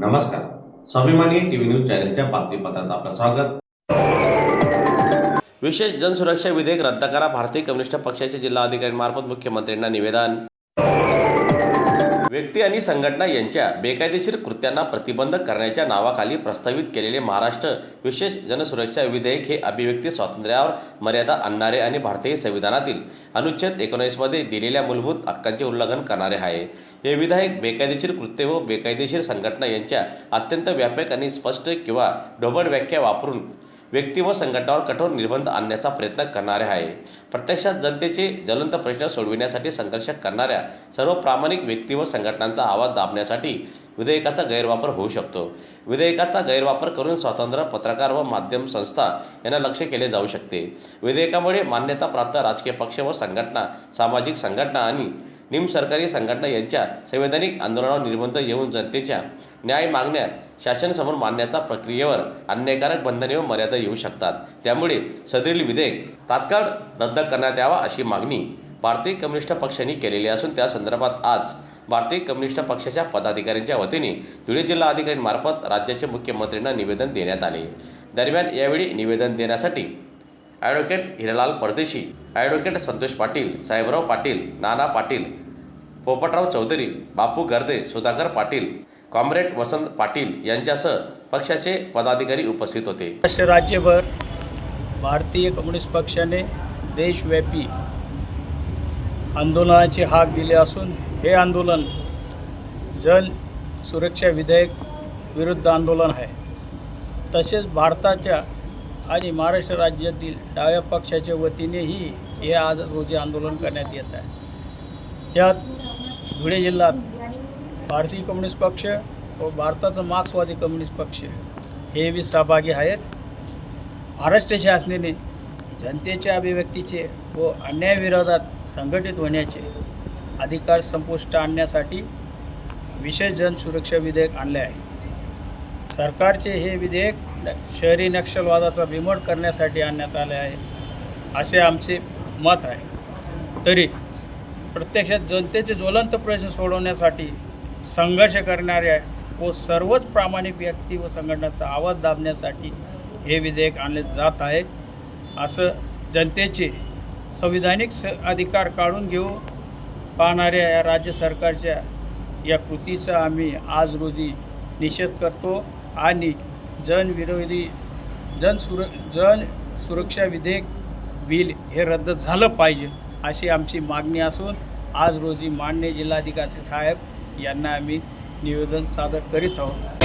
नमस्कार. स्वाभिमानी TV news चॅनलच्या बातमीपत्रात आपलं स्वागत. विशेष जनसुरक्षा विधेयक रद्द करा. भारतीय कम्युनिस्ट पक्षाचे जिल्हा अधिकाऱ्यांमार्फत मुख्यमंत्र्यांना निवेदन. व्यक्ती आणि संघटना यांच्या बेकायदेशीर कृत्यांना प्रतिबंध करण्याच्या नावाखाली प्रस्तावित केलेले महाराष्ट्र विशेष जनसुरक्षा विधेयक हे अभिव्यक्ती स्वातंत्र्यावर मर्यादा आणणारे आणि भारतीय संविधानातील अनुच्छेद एकोणीसमध्ये दिलेल्या मूलभूत हक्कांचे उल्लंघन करणारे आहे. हे विधायक बेकायदेशीर कृत्य व बेकायदेशीर संघटना यांच्या अत्यंत व्यापक आणि स्पष्ट किंवा ढोबळ व्याख्या वापरून व्यक्ती व संघटनावर कठोर निर्बंध आणण्याचा प्रयत्न करणारे आहे. प्रत्यक्षात जनतेचे ज्वलंत प्रश्न सोडविण्यासाठी संघर्ष करणाऱ्या सर्व प्रामाणिक व्यक्ती व संघटनांचा आवाज दाबण्यासाठी विधेयकाचा गैरवापर होऊ शकतो. विधेयकाचा गैरवापर करून स्वतंत्र पत्रकार व माध्यम संस्था यांना लक्ष केले जाऊ शकते. विधेयकामुळे मान्यताप्राप्त राजकीय पक्ष व संघटना सामाजिक संघटना आणि निमसरकारी संघटना यांच्या संवैधानिक आंदोलनावर निर्बंध येऊन जनतेच्या न्याय मागण्या शासनसमोर मांडण्याच्या प्रक्रियेवर अन्यायकारक बंधने व मर्यादा येऊ शकतात. त्यामुळे सदरील विधेयक तात्काळ रद्द करण्यात यावा अशी मागणी भारतीय कम्युनिस्ट पक्षाने केलेली असून त्या संदर्भात आज भारतीय कम्युनिस्ट पक्षाच्या पदाधिकाऱ्यांच्या वतीने धुळे जिल्हा अधिकाऱ्यांमार्फत राज्याचे मुख्यमंत्र्यांना निवेदन देण्यात आले. दरम्यान यावेळी निवेदन देण्यासाठी advocate Hiralal Pardeshi advocate Santosh Patil Sahebrao Patil Nana Patil Popatrao Chaudhari Bapu Garde Sudhakar Patil comrade Vasant Patil यांच्यासह पक्षाचे पदाधिकारी उपस्थित होते. महाराष्ट्र राज्यभर भारतीय कम्युनिस्ट पक्षाने देशव्यापी आंदोलनाची हाक दिली असून हे आंदोलन जन सुरक्षा विधेयक विरुद्ध आंदोलन आहे. तसेच भारताच्या आणि महाराष्ट्र राज्यातील डाव्या पक्षाच्या वतीनेही हे आज रोजी आंदोलन करण्यात येत आहे. त्यात धुळे जिल्ह्यात भारतीय कम्युनिस्ट पक्ष व भारताचा मार्क्सवादी कम्युनिस्ट पक्ष हे बी सहभागी आहेत. महाराष्ट्र शासनाने जनतेच्या अभिव्यक्तीचे व अन्यायविरोधात संघटित होण्याचे अधिकार संपुष्ट आणण्यासाठी विशेष जनसुरक्षा विधेयक आणले आहे. सरकारचे हे विधेयक शहरी नक्षलवादाचा बिमोड करण्यासाठी आणण्यात आले आहे असे आमचे मत आहे. तरी प्रत्यक्षात जनतेचे ज्वलंत प्रश्न सोडवण्यासाठी संघर्ष करणाऱ्या व सर्वच प्रामाणिक व्यक्ती व संघटनाचा आवाज दाबण्यासाठी हे विधेयक आणले जात आहे असं जनतेचे संविधानिक स अधिकार काढून घेऊ पाहणाऱ्या या राज्य सरकारच्या या कृतीचा आम्ही आज रोजी निषेध करतो आणि जनविरोधी जन सुर जन सुरक्षा विधेयक बिल हे रद्द झालं पाहिजे अशी आमची मागणी असून आज रोजी मान्य जिल्हाधिकारी साहेब यांना आम्ही निवेदन सादर करीत आहोत.